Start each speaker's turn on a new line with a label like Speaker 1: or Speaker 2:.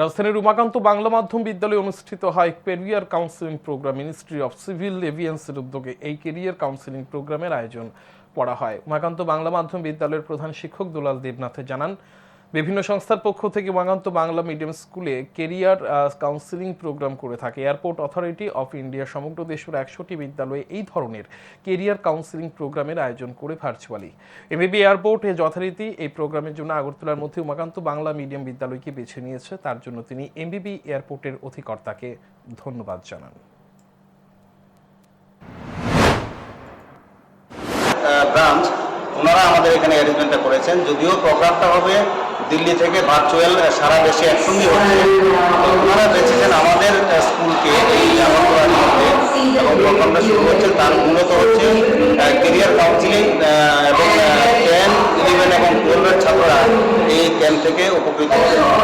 Speaker 1: রাজধানীর উমাকান্ত বাংলা মাধ্যম বিদ্যালয়ে অনুষ্ঠিত হয় career counselling programme. Ministry of civil এভিয়েন্সের উদ্যোগে এই কেরিয়ার কাউন্সিলিং প্রোগ্রামের আয়োজন করা হয়। উমাকান্ত বাংলা মাধ্যম বিদ্যালয়ের প্রধান শিক্ষক দুলাল দেবনাথে জানান বিভিন্ন সংস্থার পক্ষ থেকে উমাকান্ত বাংলা মিডিয়াম স্কুলে কেরিয়ার কাউন্সিলিং প্রোগ্রাম করে থাকে। এয়ারপোর্ট অথরিটি অফ ইন্ডিয়া সমগ্র দেশের একশোটি বিদ্যালয়ে এই ধরনের কেরিয়ার কাউন্সিলিং প্রোগ্রামের আয়োজন করে ভার্চুয়ালি এমবিবি এয়ারপোর্টে যথারীতি এই প্রোগ্রামের জন্য আগরতলার মধ্যে উমাকান্ত বাংলা মিডিয়াম বিদ্যালয়কে বেছে নিয়েছে। তার জন্য তিনি এমবিবি এয়ারপোর্টের অধিকর্তাকে ধন্যবাদ জানান।
Speaker 2: ব্রাঞ্চ ওনারা আমাদের এখানে অ্যারেঞ্জমেন্টটা করেছেন। যদিও প্রোগ্রামটা হবে দিল্লি থেকে ভার্চুয়াল সারা দেশে একসঙ্গে হচ্ছে। ওনারা বেছেছেন আমাদের স্কুলকে এই প্রকল্পটা শুরু হচ্ছে তার মূলত হচ্ছে কেরিয়ার কাউন্সিলিং এবং টেন ইলেভেন এবং টুয়েলভের ছাত্ররা এই ক্যাম্প থেকে উপকৃত হচ্ছে।